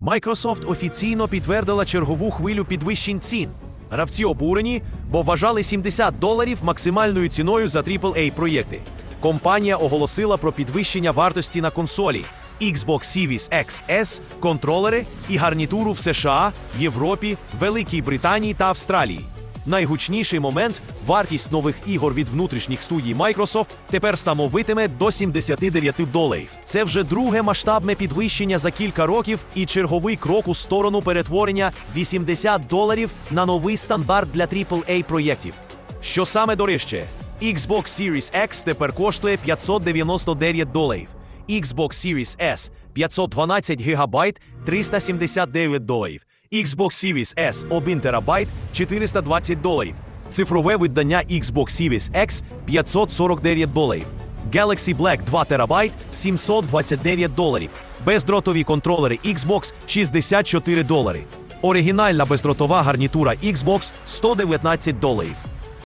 Microsoft офіційно підтвердила чергову хвилю підвищень цін. Гравці обурені, бо вважали 70 доларів максимальною ціною за AAA проєкти. Компанія оголосила про підвищення вартості на консолі Xbox Series XS, контролери і гарнітуру в США, Європі, Великій Британії та Австралії. Найгучніший момент вартість нових ігор від внутрішніх студій Microsoft тепер становитиме до 79 доларів. Це вже друге масштабне підвищення за кілька років і черговий крок у сторону перетворення 80 доларів на новий стандарт для AAA проєктів. Що саме дорожче? Xbox Series X тепер коштує 599 доларів. Xbox Series S 512 ГБ 379 доларів. Xbox Series S 1 ТБ 420 доларів. Цифрове видання Xbox Series X 549 доларів. Galaxy Black 2 ТБ 729 доларів. Бездротові контролери Xbox 64 долари. Оригінальна бездротова гарнітура Xbox 119 доларів.